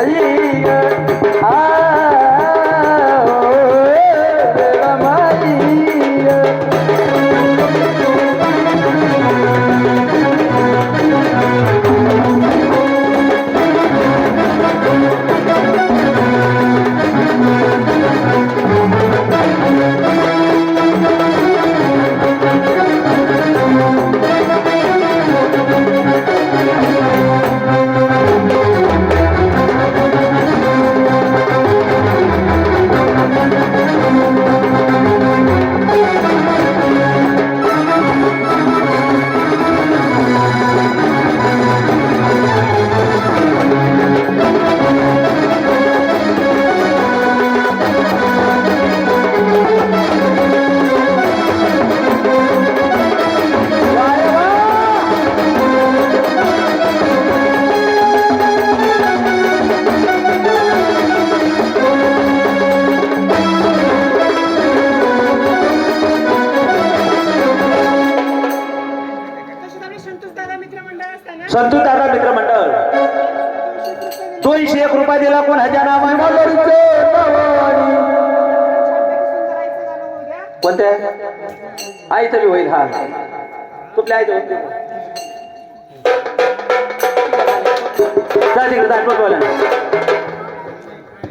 ஐயா संतू दादा मित्रमंडळ दोनशे एक रुपये दिला कोण हजार कोणते? आई तरी होईल हा. कुठल्या आई तिकडे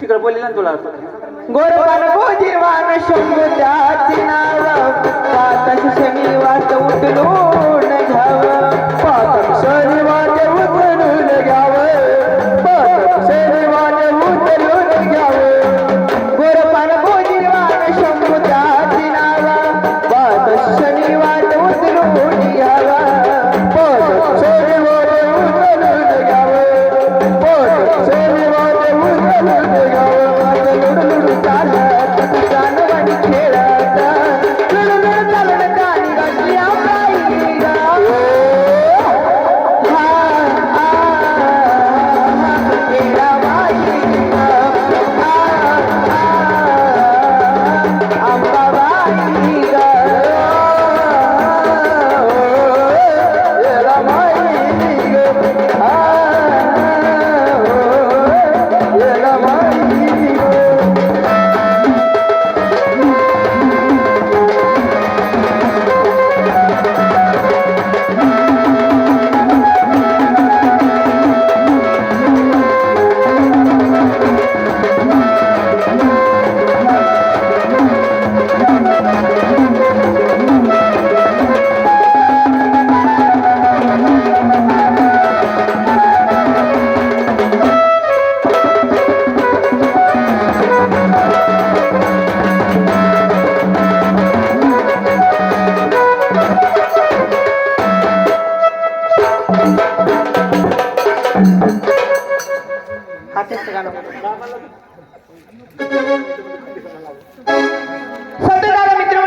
तिकडे बोलले ना तुला. गोरवान गोजीवान शंभ Gracias. হাতে গান